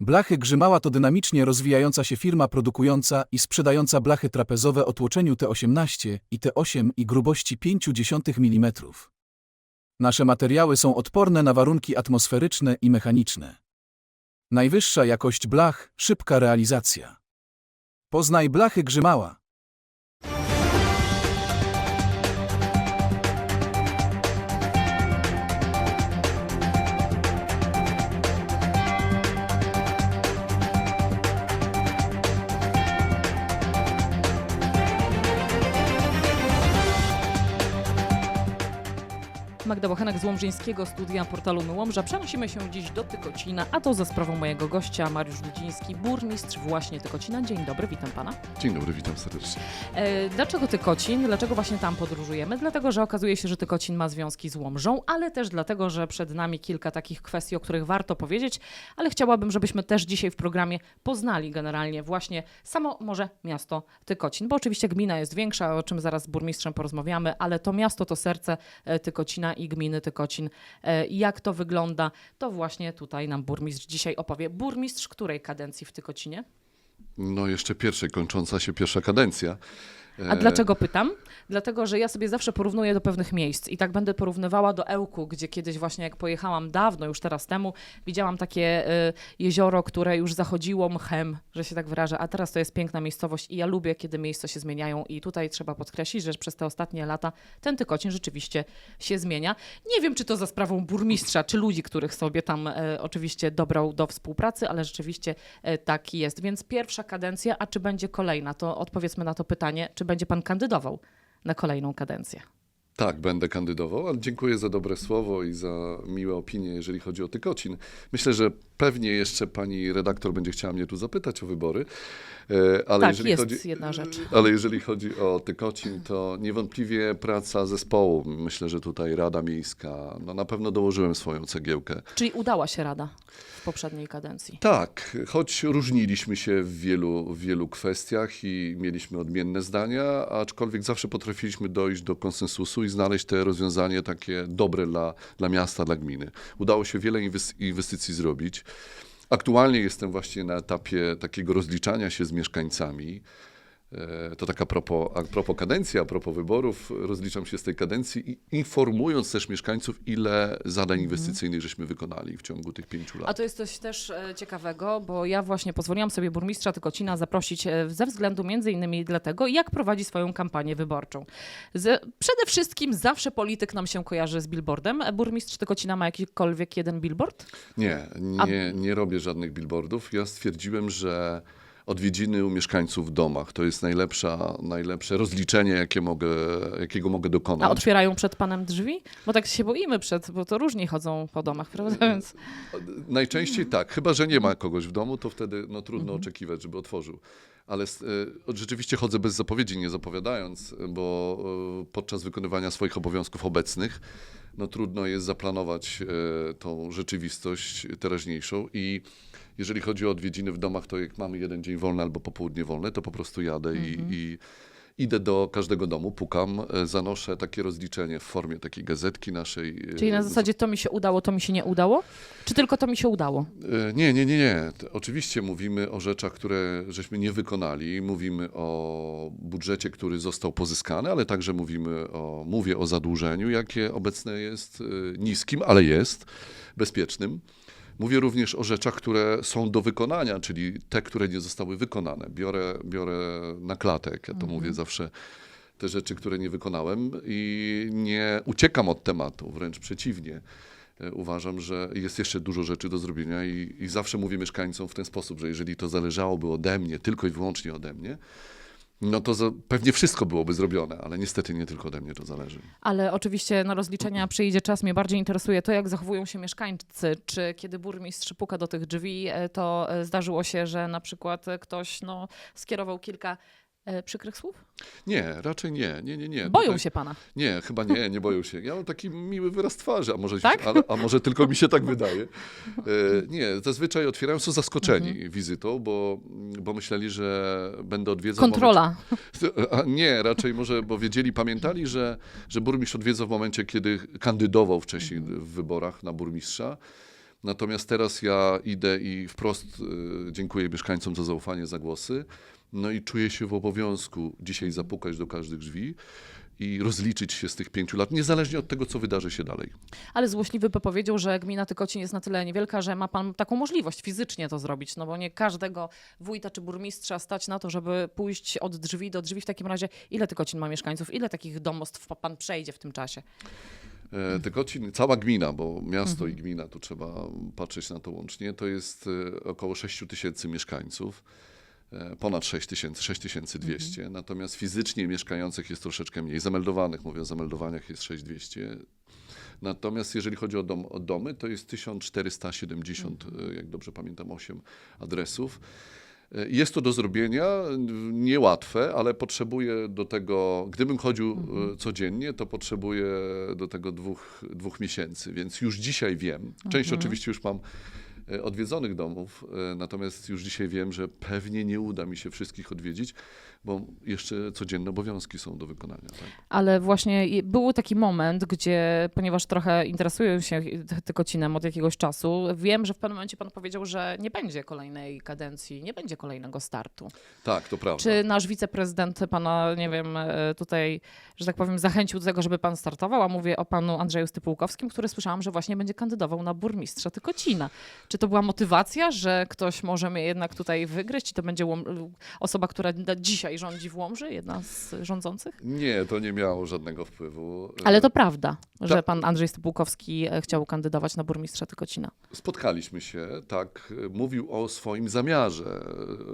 Blachy Grzymała to dynamicznie rozwijająca się firma produkująca i sprzedająca blachy trapezowe o tłoczeniu T18 i T8 i grubości 0,5 mm. Nasze materiały są odporne na warunki atmosferyczne i mechaniczne. Najwyższa jakość blach, szybka realizacja. Poznaj blachy Grzymała. Magda Bochenek z Łomżyńskiego Studia Portalu My Łomża. Przenosimy się dziś do Tykocina, a to za sprawą mojego gościa, Mariusz Dudziński, burmistrz właśnie Tykocina. Dzień dobry, witam pana. Dzień dobry, witam serdecznie. E, dlaczego Tykocin? Dlaczego właśnie tam podróżujemy? Dlatego, że okazuje się, że Tykocin ma związki z Łomżą, ale też dlatego, że przed nami kilka takich kwestii, o których warto powiedzieć, ale chciałabym, żebyśmy też dzisiaj w programie poznali generalnie właśnie samo może miasto Tykocin, bo oczywiście gmina jest większa, o czym zaraz z burmistrzem porozmawiamy, ale to miasto to serce e, Tykocina i gminy Tykocin. E, Jak to wygląda, to właśnie tutaj nam burmistrz dzisiaj opowie. Burmistrz której kadencji w Tykocinie? No jeszcze pierwszej, kończąca się pierwsza kadencja. A E, dlaczego pytam? Dlatego, że ja sobie zawsze porównuję do pewnych miejsc i tak będę porównywała do Ełku, gdzie kiedyś właśnie jak pojechałam dawno, już teraz temu, widziałam takie y, jezioro, które już zachodziło mchem, że się tak wyrażę, a teraz to jest piękna miejscowość i ja lubię, kiedy miejsca się zmieniają i tutaj trzeba podkreślić, że przez te ostatnie lata ten Tykocin rzeczywiście się zmienia. Nie wiem, czy to za sprawą burmistrza, czy ludzi, których sobie tam e, oczywiście dobrał do współpracy, ale rzeczywiście tak jest. Więc pierwsza kadencja, a czy będzie kolejna? To odpowiedzmy na to pytanie, czy będzie pan kandydował na kolejną kadencję? Tak, będę kandydował, ale dziękuję za dobre słowo i za miłe opinie, jeżeli chodzi o Tykocin. Myślę, że pewnie jeszcze pani redaktor będzie chciała mnie tu zapytać o wybory. e, Ale Tak, jeżeli jest chodzi, jedna rzecz. Ale jeżeli chodzi o Tykocin, to niewątpliwie praca zespołu. Myślę, że tutaj Rada Miejska, no na pewno dołożyłem swoją cegiełkę. Czyli udała się rada w poprzedniej kadencji. Tak, choć różniliśmy się w wielu, wielu kwestiach i mieliśmy odmienne zdania, aczkolwiek zawsze potrafiliśmy dojść do konsensusu i znaleźć te rozwiązanie takie dobre dla, dla miasta, dla gminy. Udało się wiele inwes- inwestycji zrobić. Aktualnie jestem właśnie na etapie takiego rozliczania się z mieszkańcami. E, To taka propos, a propos kadencji, a propos wyborów, rozliczam się z tej kadencji i informując też mieszkańców, ile zadań inwestycyjnych żeśmy wykonali w ciągu tych pięciu lat. A to jest coś też e, ciekawego, bo ja właśnie pozwoliłam sobie burmistrza Tykocina zaprosić e, ze względu między innymi dlatego, jak prowadzi swoją kampanię wyborczą. Z, przede wszystkim zawsze polityk nam się kojarzy z billboardem. Burmistrz Tykocina ma jakikolwiek jeden billboard? Nie, nie, nie robię żadnych billboardów. Ja stwierdziłem, że odwiedziny u mieszkańców w domach to jest najlepsza, najlepsze rozliczenie, jakie mogę, jakiego mogę A dokonać. otwierają przed panem drzwi? Bo tak się boimy przed, bo to różni chodzą po domach, prawda? Więc Najczęściej tak, chyba że nie ma kogoś w domu, to wtedy no, trudno Mhm. oczekiwać, żeby otworzył. Ale e, rzeczywiście chodzę bez zapowiedzi, nie zapowiadając, bo e, podczas wykonywania swoich obowiązków obecnych no, trudno jest zaplanować e, tą rzeczywistość teraźniejszą i jeżeli chodzi o odwiedziny w domach, to jak mamy jeden dzień wolny albo popołudnie wolne, to po prostu jadę i, i idę do każdego domu, pukam, e, zanoszę takie rozliczenie w formie takiej gazetki naszej. e, Czyli na zasadzie to mi się udało, to mi się nie udało? Czy tylko to mi się udało? E, Nie, nie, nie, nie. Oczywiście mówimy o rzeczach, które żeśmy nie wykonali. Mówimy o budżecie, który został pozyskany, ale także mówimy o, mówię o zadłużeniu, jakie obecne jest niskim, ale jest bezpiecznym. Mówię również o rzeczach, które są do wykonania, czyli te, które nie zostały wykonane. Biorę, biorę na klatę, jak ja to mówię zawsze, te rzeczy, które nie wykonałem i nie uciekam od tematu, wręcz przeciwnie. E, Uważam, że jest jeszcze dużo rzeczy do zrobienia i, i zawsze mówię mieszkańcom w ten sposób, że jeżeli to zależałoby ode mnie, tylko i wyłącznie ode mnie, no to za, pewnie wszystko byłoby zrobione, ale niestety nie tylko ode mnie to zależy. Ale oczywiście na rozliczenia przyjdzie czas. Mnie bardziej interesuje to, jak zachowują się mieszkańcy. Czy kiedy burmistrz puka do tych drzwi, e, to e, zdarzyło się, że na przykład ktoś no, skierował kilka przykrych słów? Nie, raczej nie, nie, nie, nie. Boją Tutaj- się pana. Nie, chyba nie, nie boją się. Ja mam taki miły wyraz twarzy, a może, Tak? ale, a może tylko mi się tak wydaje. E, nie, zazwyczaj otwierają, są zaskoczeni Mhm. wizytą, bo, bo myśleli, że będę odwiedzał... Kontrola. Momencie, a nie, raczej może, bo wiedzieli, pamiętali, że, że burmistrz odwiedza w momencie, kiedy kandydował wcześniej Mhm. w wyborach na burmistrza. Natomiast teraz ja idę i wprost y, dziękuję mieszkańcom za zaufanie, za głosy. No i czuję się w obowiązku dzisiaj zapukać do każdych drzwi i rozliczyć się z tych pięciu lat, niezależnie od tego, co wydarzy się dalej. Ale złośliwy by powiedział, że gmina Tykocin jest na tyle niewielka, że ma pan taką możliwość fizycznie to zrobić, no bo nie każdego wójta czy burmistrza stać na to, żeby pójść od drzwi do drzwi. W takim razie ile Tykocin ma mieszkańców? Ile takich domostw pan przejdzie w tym czasie? E, Tykocin, cała gmina, bo miasto i gmina, tu trzeba patrzeć na to łącznie, to jest e, około 6 tysięcy mieszkańców, ponad 6 tysięcy, 6200, natomiast fizycznie mieszkających jest troszeczkę mniej, zameldowanych, mówię o zameldowaniach jest 6200, natomiast jeżeli chodzi o, dom, o domy, to jest 1470, e, jak dobrze pamiętam, 8 adresów. E, Jest to do zrobienia, niełatwe, ale potrzebuję do tego, gdybym chodził e, codziennie, to potrzebuję do tego dwóch, dwóch miesięcy, więc już dzisiaj wiem. Część oczywiście już mam e, odwiedzonych domów, e, natomiast już dzisiaj wiem, że pewnie nie uda mi się wszystkich odwiedzić, bo jeszcze codzienne obowiązki są do wykonania. Tak? Ale właśnie był taki moment, gdzie, ponieważ trochę interesuję się Ty- Tykocinem od jakiegoś czasu, wiem, że w pewnym momencie pan powiedział, że nie będzie kolejnej kadencji, nie będzie kolejnego startu. tak, to prawda. Czy nasz wiceprezydent pana, nie wiem, e, tutaj, że tak powiem, zachęcił do tego, żeby pan startował? A mówię o panu Andrzeju Stypułkowskim, który słyszałam, że właśnie będzie kandydował na burmistrza Tykocina. Czy to była motywacja, że ktoś może mnie jednak tutaj wygryźć i to będzie osoba, która na dzisiaj rządzi w Łomży, jedna z rządzących? Nie, to nie miało żadnego wpływu. Ale to prawda, że Tak. pan Andrzej Stypułkowski e, chciał kandydować na burmistrza Tykocina. Spotkaliśmy się, tak. Mówił o swoim zamiarze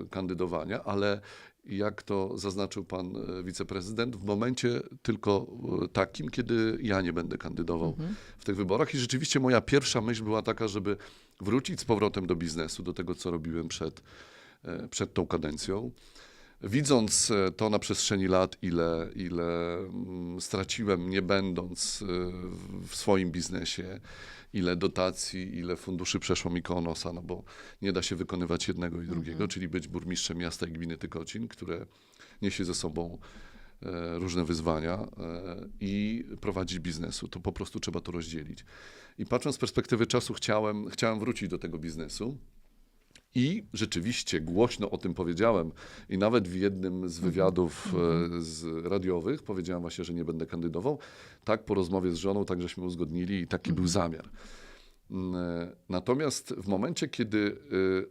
e, kandydowania, ale jak to zaznaczył pan e, wiceprezydent, w momencie tylko takim, kiedy ja nie będę kandydował w tych wyborach. I rzeczywiście moja pierwsza myśl była taka, żeby wrócić z powrotem do biznesu, do tego, co robiłem przed, przed tą kadencją. Widząc e, to na przestrzeni lat, ile, ile mm, straciłem, nie będąc e, w- swoim biznesie, ile dotacji, ile funduszy przeszło mi koło nosa, no bo nie da się wykonywać jednego i drugiego, czyli być burmistrzem miasta i gminy Tykocin, które niesie ze sobą e, różne wyzwania i prowadzić biznesu. To po prostu trzeba to rozdzielić. I patrząc z perspektywy czasu, chciałem, chciałem wrócić do tego biznesu. I rzeczywiście głośno o tym powiedziałem i nawet w jednym z wywiadów e, z radiowych powiedziałem właśnie, że nie będę kandydował. Tak po rozmowie z żoną, tak żeśmy uzgodnili i taki był zamiar. Mm, e, Natomiast w momencie, kiedy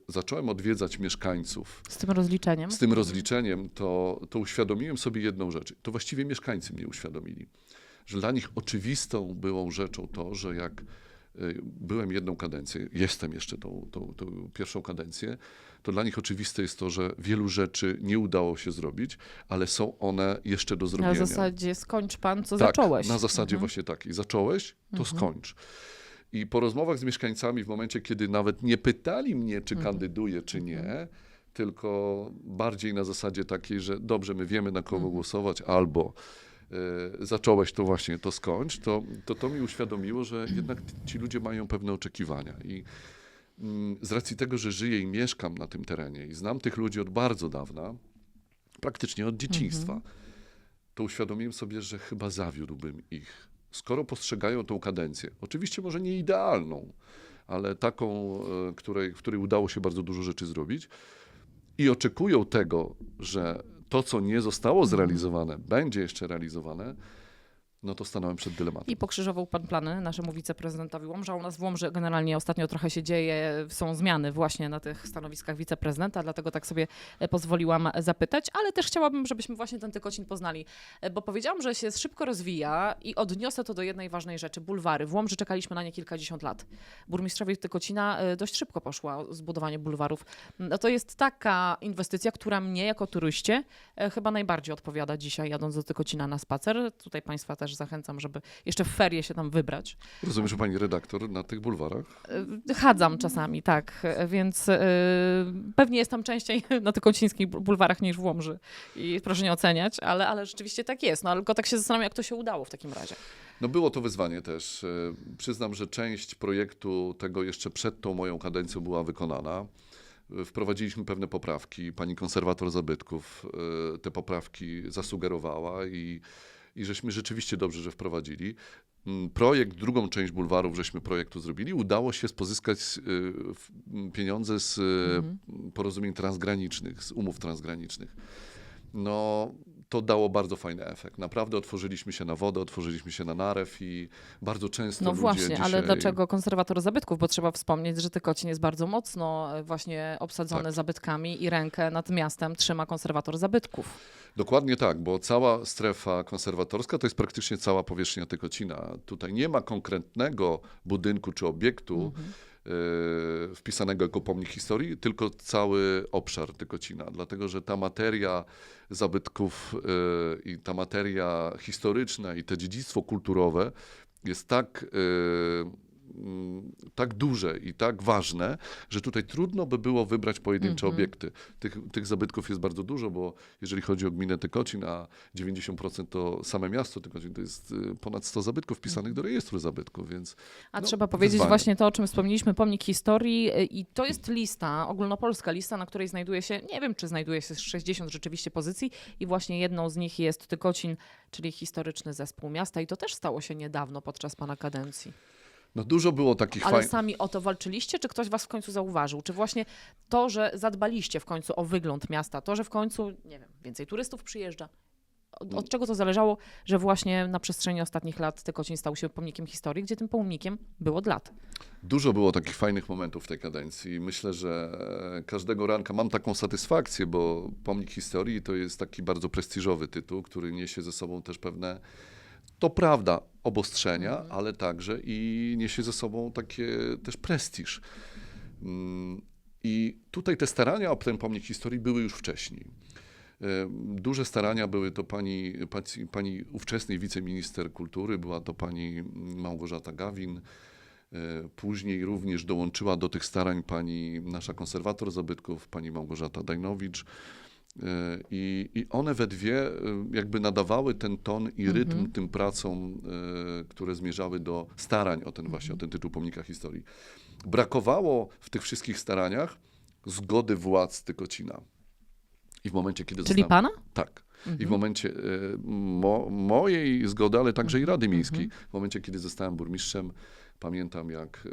e, zacząłem odwiedzać mieszkańców Z tym rozliczeniem? z tym rozliczeniem, to, to uświadomiłem sobie jedną rzecz. To właściwie mieszkańcy mnie uświadomili, że dla nich oczywistą byłą rzeczą to, że jak byłem jedną kadencję, jestem jeszcze tą, tą, tą pierwszą kadencję, to dla nich oczywiste jest to, że wielu rzeczy nie udało się zrobić, ale są one jeszcze do zrobienia. Na zasadzie skończ pan, co tak, zacząłeś. Na zasadzie Mhm. właśnie takiej. Zacząłeś, to skończ. I po rozmowach z mieszkańcami, w momencie, kiedy nawet nie pytali mnie, czy Mhm. kandyduję, czy nie, tylko bardziej na zasadzie takiej, że dobrze, my wiemy, na kogo Mhm. głosować, albo zacząłeś, to właśnie to skończ, to, to to mi uświadomiło, że jednak ci ludzie mają pewne oczekiwania. I mm, z racji tego, że żyję i mieszkam na tym terenie i znam tych ludzi od bardzo dawna, praktycznie od dzieciństwa, to uświadomiłem sobie, że chyba zawiódłbym ich. Skoro postrzegają tą kadencję, oczywiście może nie idealną, ale taką, e, której, w której udało się bardzo dużo rzeczy zrobić, i oczekują tego, że to, co nie zostało zrealizowane, będzie jeszcze realizowane, no to stanąłem przed dylematem. I pokrzyżował pan plany naszemu wiceprezydentowi Łomża. U nas w Łomży generalnie ostatnio trochę się dzieje, są zmiany właśnie na tych stanowiskach wiceprezydenta, dlatego tak sobie e, pozwoliłam zapytać, ale też chciałabym, żebyśmy właśnie ten Tykocin poznali, e, bo powiedziałam, że się szybko rozwija i odniosę to do jednej ważnej rzeczy, bulwary. W Łomży czekaliśmy na nie kilkadziesiąt lat. Burmistrzowi Tykocina e, dość szybko poszło zbudowanie bulwarów. No to jest taka inwestycja, która mnie jako turyście chyba najbardziej odpowiada dzisiaj, jadąc do Tykocina na spacer. Tutaj Państwa też zachęcam, żeby jeszcze w ferie się tam wybrać. Rozumiem, że pani redaktor na tych bulwarach? E, Chadzam czasami, tak, e, więc e, pewnie jestem częściej na tykocińskich bu- bulwarach niż w Łomży i proszę nie oceniać, ale, ale rzeczywiście tak jest. No, ale tylko tak się zastanawiam, jak to się udało w takim razie. No było to wyzwanie też. Przyznam, że część projektu tego jeszcze przed tą moją kadencją była wykonana. Wprowadziliśmy pewne poprawki. Pani konserwator zabytków te poprawki zasugerowała i, i żeśmy rzeczywiście dobrze, że wprowadzili. mm, projekt, drugą część bulwarów żeśmy projektu zrobili, udało się pozyskać y, pieniądze z y, porozumień transgranicznych, z umów transgranicznych. No, to dało bardzo fajny efekt. Naprawdę otworzyliśmy się na wodę, otworzyliśmy się na narew i bardzo często No właśnie, dzisiaj... ale dlaczego konserwator zabytków? Bo trzeba wspomnieć, że Tykocin jest bardzo mocno e, właśnie obsadzony Tak. zabytkami i rękę nad miastem trzyma konserwator zabytków. Dokładnie tak, bo cała strefa konserwatorska to jest praktycznie cała powierzchnia Tykocina. Tutaj nie ma konkretnego budynku czy obiektu y, wpisanego jako pomnik historii, tylko cały obszar Tykocina, dlatego że ta materia zabytków y, i ta materia historyczna i to dziedzictwo kulturowe jest tak, y, tak duże i tak ważne, że tutaj trudno by było wybrać pojedyncze obiekty. Tych, tych zabytków jest bardzo dużo, bo jeżeli chodzi o gminę Tykocin, a 90% to same miasto Tykocin, to jest y, ponad 100 zabytków wpisanych do rejestru zabytków, więc A No, trzeba powiedzieć wyzwanie. właśnie to, o czym wspomnieliśmy, pomnik historii y, i to jest lista, ogólnopolska lista, na której znajduje się, nie wiem czy znajduje się 60 rzeczywiście pozycji i właśnie jedną z nich jest Tykocin, czyli historyczny zespół miasta i to też stało się niedawno podczas pana kadencji. No dużo było takich Ale fajnych... sami o to walczyliście, czy ktoś was w końcu zauważył? Czy właśnie to, że zadbaliście w końcu o wygląd miasta, to, że w końcu, nie wiem, więcej turystów przyjeżdża? Od, od czego to zależało, że właśnie na przestrzeni ostatnich lat Tykocin stał się pomnikiem historii, gdzie tym pomnikiem był od lat? Dużo było takich fajnych momentów w tej kadencji. Myślę, że każdego ranka mam taką satysfakcję, bo Pomnik Historii to jest taki bardzo prestiżowy tytuł, który niesie ze sobą też pewne, to prawda, obostrzenia, ale także i niesie ze sobą takie też prestiż. Mm, I tutaj te starania o ten Pomnik Historii były już wcześniej. Duże starania były to pani, pani, pani ówczesnej wiceminister kultury, była to pani Małgorzata Gawin. E, Później również dołączyła do tych starań pani nasza konserwator zabytków, pani Małgorzata Dajnowicz. I, I one we dwie e, jakby nadawały ten ton i rytm tym pracom, e, które zmierzały do starań o ten właśnie, o ten tytuł pomnika historii. Brakowało w tych wszystkich staraniach zgody władz Tykocina. I w momencie, kiedy Czyli zostałem- pana? tak. I w momencie e, mo, mojej zgody, ale także i Rady Miejskiej, w momencie, kiedy zostałem burmistrzem, pamiętam, jak,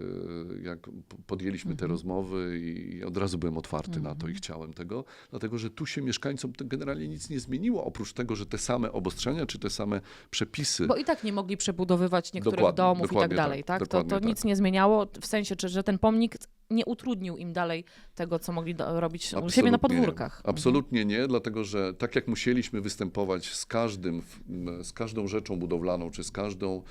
e, jak podjęliśmy te rozmowy i, od razu byłem otwarty na to i chciałem tego, dlatego że tu się mieszkańcom generalnie nic nie zmieniło, oprócz tego, że te same obostrzenia, czy te same przepisy. Bo i tak nie mogli przebudowywać niektórych Dokładnie, domów i tak dokładnie dalej, tak, tak? To, to dokładnie nic tak. nie zmieniało, w sensie, czy, że ten pomnik nie utrudnił im dalej tego, co mogli do, robić u siebie na Absolutnie nie. podwórkach. Mhm. Absolutnie nie, dlatego że tak jak musieliśmy występować z każdym, z każdą rzeczą budowlaną, czy z każdą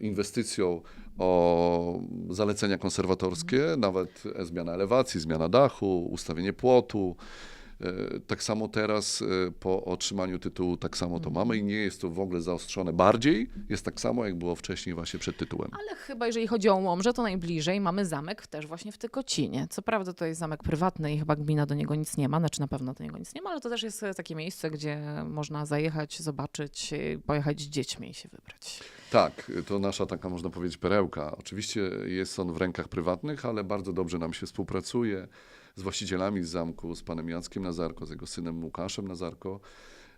inwestycją o zalecenia konserwatorskie, Mhm. nawet e, zmiana elewacji, zmiana dachu, ustawienie płotu. E, Tak samo teraz e, po otrzymaniu tytułu tak samo Mhm. to mamy i nie jest to w ogóle zaostrzone bardziej, jest tak samo jak było wcześniej właśnie przed tytułem. Ale chyba jeżeli chodzi o Łomże, to najbliżej mamy zamek też właśnie w Tykocinie. Co prawda to jest zamek prywatny i chyba gmina do niego nic nie ma, znaczy na pewno do niego nic nie ma, ale to też jest e, takie miejsce, gdzie można zajechać, zobaczyć, pojechać z dziećmi i się wybrać. Tak, to nasza taka, można powiedzieć, perełka. Oczywiście jest on w rękach prywatnych, ale bardzo dobrze nam się współpracuje z właścicielami z zamku, z panem Jackiem Nazarko, z jego synem Łukaszem Nazarko.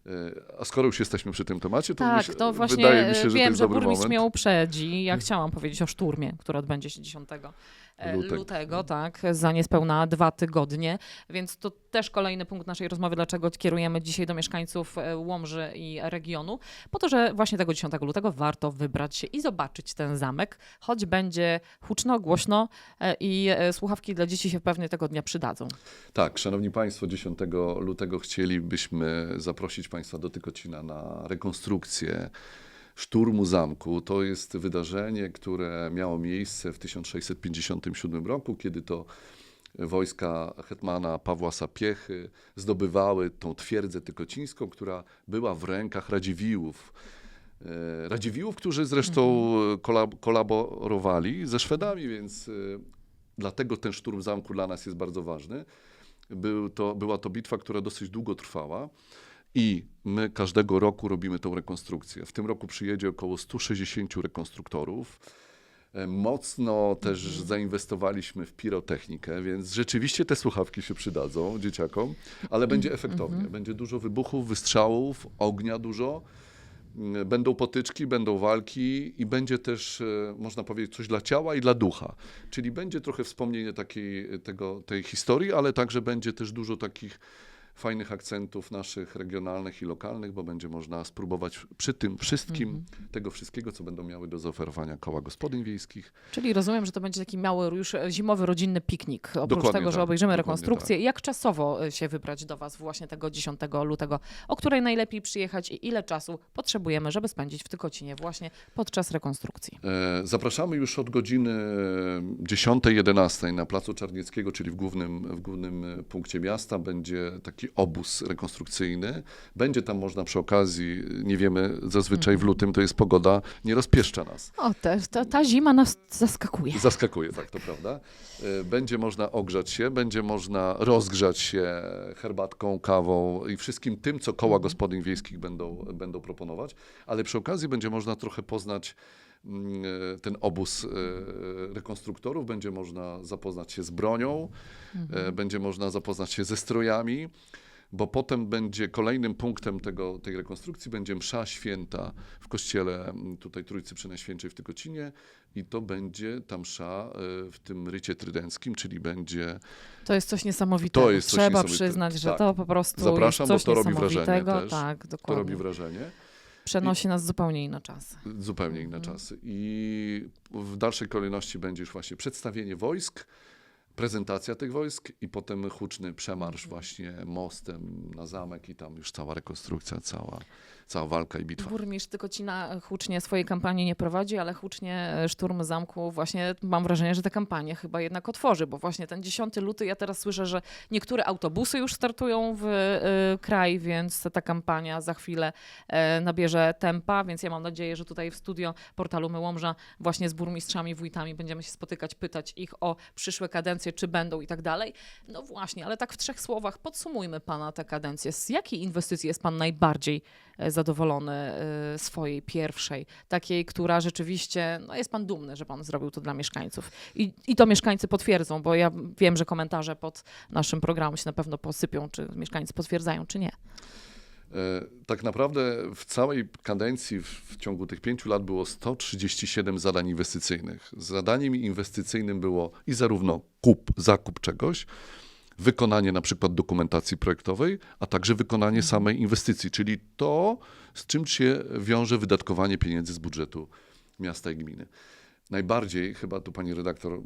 E, A skoro już jesteśmy przy tym temacie, to, Tak, myśl, to właśnie wydaje mi się, że wiem, to jest że dobry burmistrz moment. mnie uprzedzi. Ja chciałam powiedzieć o szturmie, który odbędzie się 10 e, Lutego. lutego, tak, za niespełna dwa tygodnie. Więc to też kolejny punkt naszej rozmowy, dlaczego kierujemy dzisiaj do mieszkańców e, Łomży i regionu, po to, że właśnie tego 10 lutego warto wybrać się i zobaczyć ten zamek, choć będzie huczno, głośno e, i e, słuchawki dla dzieci się pewnie tego dnia przydadzą. Tak, szanowni państwo, 10 lutego chcielibyśmy zaprosić państwa do Tykocina na rekonstrukcję szturmu zamku. To jest wydarzenie, które miało miejsce w 1657 roku, kiedy to wojska hetmana Pawła Sapiechy zdobywały tą twierdzę tykocińską, która była w rękach Radziwiłłów. E, Radziwiłłów, którzy zresztą kolab- kolaborowali ze Szwedami, więc e, dlatego ten szturm zamku dla nas jest bardzo ważny. Był to, była to bitwa, która dosyć długo trwała i my każdego roku robimy tą rekonstrukcję. W tym roku przyjedzie około 160 rekonstruktorów. E, Mocno też zainwestowaliśmy w pirotechnikę, więc rzeczywiście te słuchawki się przydadzą dzieciakom, ale będzie efektownie. Będzie dużo wybuchów, wystrzałów, ognia dużo. Mm, Będą potyczki, będą walki i będzie też, e, można powiedzieć, coś dla ciała i dla ducha. Czyli będzie trochę wspomnienie takiej, tego, tej historii, ale także będzie też dużo takich fajnych akcentów naszych regionalnych i lokalnych, bo będzie można spróbować przy tym wszystkim, Mhm. tego wszystkiego, co będą miały do zaoferowania koła gospodyń wiejskich. Czyli rozumiem, że to będzie taki mały, już e, zimowy, rodzinny piknik. Oprócz Dokładnie tego, że tak, obejrzymy dokładnie rekonstrukcję. Jak czasowo e, się wybrać do Was właśnie tego 10 lutego? O której najlepiej przyjechać i ile czasu potrzebujemy, żeby spędzić w Tykocinie właśnie podczas rekonstrukcji? E, Zapraszamy już od godziny 10-11 na Placu Czarnieckiego, czyli w głównym, w głównym e, punkcie miasta. Będzie taki obóz rekonstrukcyjny. Będzie tam można przy okazji, nie wiemy, zazwyczaj w lutym to jest pogoda, nie rozpieszcza nas. O, te, ta, ta zima nas zaskakuje. Zaskakuje, tak, to prawda. E, Będzie można ogrzać się, będzie można rozgrzać się herbatką, kawą i wszystkim tym, co koła gospodyń wiejskich będą, będą proponować, ale przy okazji będzie można trochę poznać ten obóz e, rekonstruktorów, będzie można zapoznać się z bronią, e, będzie można zapoznać się ze strojami, bo potem będzie kolejnym punktem tego, tej rekonstrukcji będzie msza święta w kościele tutaj Trójcy Przenajświętszej w Tykocinie i to będzie ta msza e, w tym rycie trydenckim, czyli będzie, To jest coś niesamowitego. To jest coś Trzeba niesamowitego. przyznać, że Tak. to po prostu Zapraszam, bo jest coś to robi wrażenie też. Tak, to dokładnie. robi wrażenie. Przenosi nas zupełnie inne czasy. Zupełnie inne Mhm. czasy. I w dalszej kolejności będzie już właśnie przedstawienie wojsk, prezentacja tych wojsk i potem huczny przemarsz właśnie mostem na zamek i tam już cała rekonstrukcja, cała, cała walka i bitwa. Burmistrz Tykocina hucznie swojej kampanii nie prowadzi, ale hucznie szturm zamku właśnie mam wrażenie, że tę kampanię chyba jednak otworzy, bo właśnie ten 10 luty, ja teraz słyszę, że niektóre autobusy już startują w e, kraj, więc ta kampania za chwilę e, nabierze tempa, więc ja mam nadzieję, że tutaj w studio portalu My Łomża właśnie z burmistrzami, wójtami będziemy się spotykać, pytać ich o przyszłe kadencje, czy będą i tak dalej. No właśnie, ale tak w trzech słowach podsumujmy pana tę kadencję. Z jakiej inwestycji jest pan najbardziej e, zadowolony e, swojej pierwszej, takiej, która rzeczywiście, no jest pan dumny, że pan zrobił to dla mieszkańców. I, I to mieszkańcy potwierdzą, bo ja wiem, że komentarze pod naszym programem się na pewno posypią, czy mieszkańcy potwierdzają, czy nie. E, Tak naprawdę w całej kadencji w, w ciągu tych pięciu lat było 137 zadań inwestycyjnych. Zadaniem inwestycyjnym było i zarówno kup, zakup czegoś, wykonanie na przykład dokumentacji projektowej, a także wykonanie samej inwestycji, czyli to, z czym się wiąże wydatkowanie pieniędzy z budżetu miasta i gminy. Najbardziej, chyba tu pani redaktor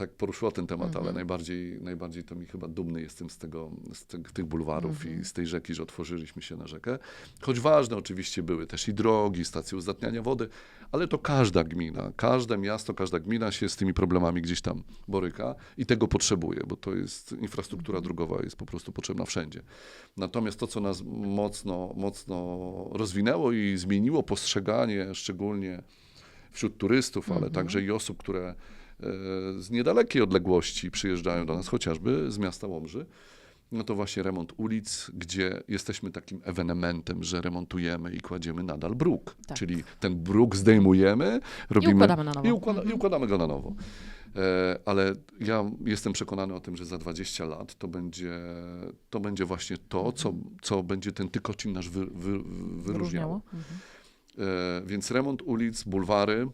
tak poruszyła ten temat, ale najbardziej, najbardziej to mi chyba dumny jestem z, tego, z te, tych bulwarów i z tej rzeki, że otworzyliśmy się na rzekę. Choć ważne oczywiście były też i drogi, stacje uzdatniania wody, ale to każda gmina, każde miasto, każda gmina się z tymi problemami gdzieś tam boryka i tego potrzebuje, bo to jest infrastruktura drogowa jest po prostu potrzebna wszędzie. Natomiast to, co nas mocno, mocno rozwinęło i zmieniło postrzeganie, szczególnie wśród turystów, ale także i osób, które z niedalekiej odległości przyjeżdżają do nas, chociażby z miasta Łomży, no to właśnie remont ulic, gdzie jesteśmy takim ewenementem, że remontujemy i kładziemy nadal bruk. Tak. Czyli ten bruk zdejmujemy, robimy układamy na nowo. I, układa, i układamy go na nowo. E, ale ja jestem przekonany o tym, że za 20 lat to będzie, to będzie właśnie to, co, co będzie ten Tykocin nasz wy, wy, wyróżniało. Wyróżniało? Mhm. E, Więc remont ulic, bulwary.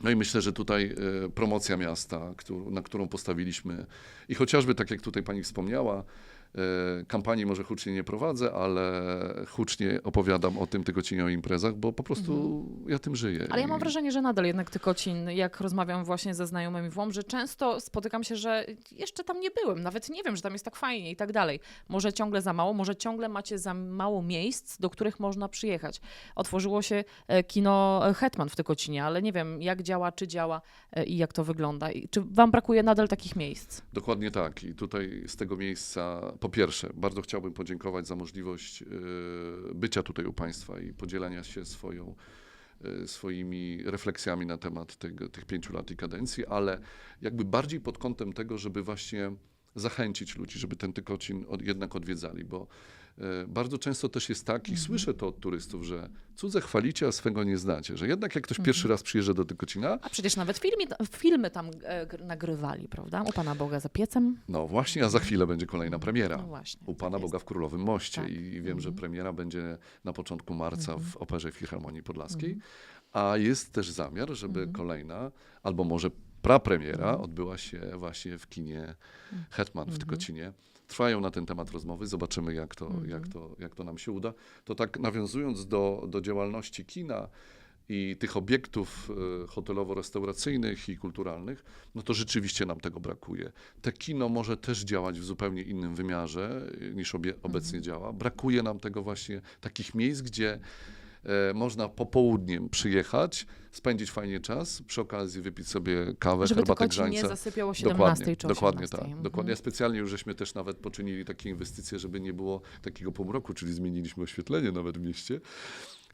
No i myślę, że tutaj e, promocja miasta, na którą postawiliśmy i chociażby tak jak tutaj pani wspomniała, kampanii może hucznie nie prowadzę, ale hucznie opowiadam o tym Tykocinie, o imprezach, bo po prostu ja tym żyję. Mhm. Ale ja mam wrażenie, że nadal jednak Tykocin, jak rozmawiam właśnie ze znajomymi w Łomży, często spotykam się, że jeszcze tam nie byłem, nawet nie wiem, że tam jest tak fajnie i tak dalej. Może ciągle za mało, może ciągle macie za mało miejsc, do których można przyjechać. Otworzyło się e, kino Hetman w Tykocinie, ale nie wiem, jak działa, czy działa e, i jak to wygląda. Czy wam brakuje nadal takich miejsc? Dokładnie tak. I tutaj z tego miejsca, po pierwsze, bardzo chciałbym podziękować za możliwość e, bycia tutaj u Państwa i podzielenia się swoją, e, swoimi refleksjami na temat tego, tych pięciu lat i kadencji, ale jakby bardziej pod kątem tego, żeby właśnie zachęcić ludzi, żeby ten Tykocin od, jednak odwiedzali, bo Bardzo często też jest tak, Mhm. i słyszę to od turystów, że cudze chwalicie, a swego nie znacie. Że jednak jak ktoś Mhm. pierwszy raz przyjeżdża do Tykocina, A przecież nawet filmi, filmy tam e, gr- nagrywali, prawda? U Pana Boga za piecem. no właśnie, a za chwilę będzie kolejna premiera. No właśnie. U Pana tak jest. Boga w Królowym Moście Tak. i wiem, że premiera będzie na początku marca w Operze Filharmonii Podlaskiej, Mhm. a jest też zamiar, żeby kolejna, albo może prapremiera Mhm. odbyła się właśnie w kinie Hetman w Tykocinie. Trwają na ten temat rozmowy, zobaczymy jak to, Mhm. jak to, jak to nam się uda. To tak nawiązując do, do działalności kina i tych obiektów e, hotelowo-restauracyjnych i kulturalnych, no to rzeczywiście nam tego brakuje. Te kino może też działać w zupełnie innym wymiarze e, niż obie, obecnie działa. Brakuje nam tego właśnie takich miejsc, gdzie można popołudniem przyjechać, spędzić fajnie czas, przy okazji wypić sobie kawę, Żeby herbatę nie grzańca. zasypiał o 17 czy 18. dokładnie tak. Mhm. Dokładnie. Ja specjalnie już żeśmy też nawet poczynili takie inwestycje, żeby nie było takiego pomroku, czyli zmieniliśmy oświetlenie nawet w mieście.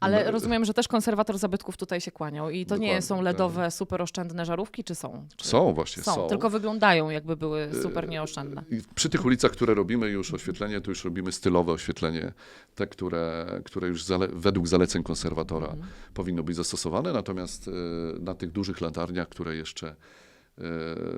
Ale No, rozumiem, że też konserwator zabytków tutaj się kłaniał i to nie są tak. LEDowe, super oszczędne żarówki, czy są? Czy... Są właśnie, Są, są. tylko wyglądają jakby były super E, nieoszczędne. Przy tych ulicach, które robimy już oświetlenie, to już robimy stylowe oświetlenie, te, które, które już zale według zaleceń konserwatora Mhm. powinno być zastosowane, natomiast e, na tych dużych latarniach, które jeszcze, e,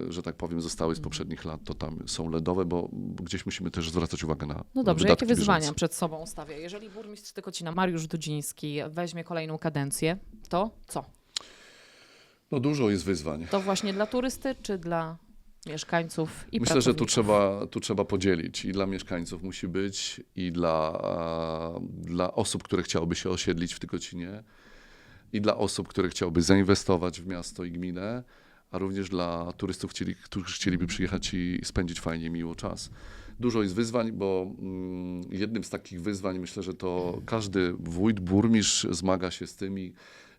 że tak powiem, zostały z Mhm. poprzednich lat, to tam są LEDowe, bo gdzieś musimy też zwracać uwagę na No dobrze, jakie wyzwania bieżące. przed sobą stawia? Jeżeli burmistrz Tykocina Mariusz Dudziński weźmie kolejną kadencję, to co? No dużo jest wyzwań. To właśnie dla turysty, czy dla mieszkańców i Myślę, że tu trzeba, tu trzeba podzielić. I dla mieszkańców musi być, i dla, dla osób, które chciałyby się osiedlić w Tykocinie, i dla osób, które chciałyby zainwestować w miasto i gminę, a również dla turystów, chcieli, którzy chcieliby przyjechać i spędzić fajnie, miło czas. Dużo jest wyzwań, bo mm, jednym z takich wyzwań myślę, że to każdy wójt, burmistrz zmaga się z tymi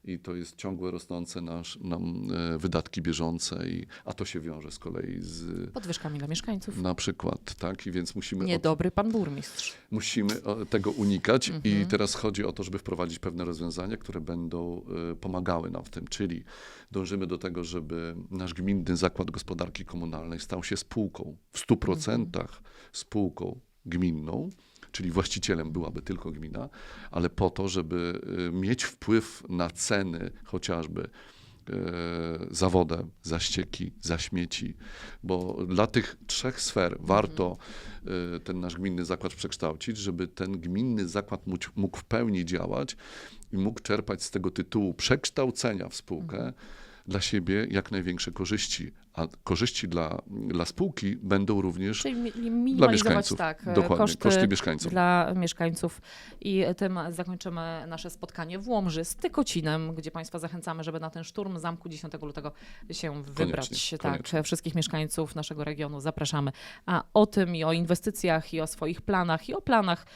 i to jest ciągłe rosnące nasz, nam e, wydatki bieżące, i, a to się wiąże z kolei z Podwyżkami dla mieszkańców. na przykład, tak? I więc musimy, od, Niedobry pan burmistrz. musimy tego unikać i Mhm. teraz chodzi o to, żeby wprowadzić pewne rozwiązania, które będą e, pomagały nam w tym, czyli dążymy do tego, żeby nasz gminny zakład gospodarki komunalnej stał się spółką, w 100% Mhm. spółką gminną, czyli właścicielem byłaby tylko gmina, ale po to, żeby e, mieć wpływ na ceny chociażby e, za wodę, za ścieki, za śmieci, bo dla tych trzech sfer warto e, ten nasz gminny zakład przekształcić, żeby ten gminny zakład mógł w pełni działać i mógł czerpać z tego tytułu przekształcenia w spółkę dla siebie jak największe korzyści, a korzyści dla, dla spółki będą również Czyli dla mieszkańców. tak, e, Dokładnie, koszty, koszty mieszkańców. dla mieszkańców. I tym zakończymy nasze spotkanie w Łomży z Tykocinem, gdzie Państwa zachęcamy, żeby na ten szturm zamku 10 lutego się wybrać. Tak, koniecznie. wszystkich mieszkańców naszego regionu zapraszamy. A o tym i o inwestycjach, i o swoich planach, i o planach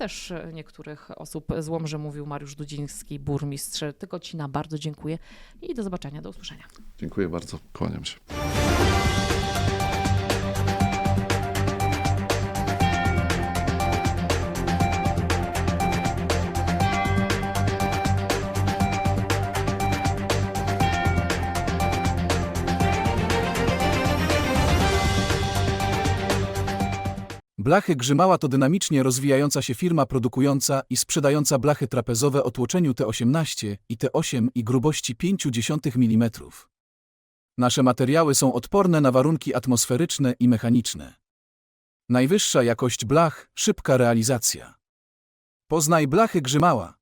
też e, niektórych osób z Łomży mówił Mariusz Dudziński, burmistrz Tykocina. Bardzo dziękuję i do zobaczenia, do usłyszenia. Dziękuję bardzo, kłaniam się. Blachy Grzymała to dynamicznie rozwijająca się firma produkująca i sprzedająca blachy trapezowe o tłoczeniu T18 i T8 i grubości 0,5 mm. Nasze materiały są odporne na warunki atmosferyczne i mechaniczne. Najwyższa jakość blach, szybka realizacja. Poznaj blachy Grzymała.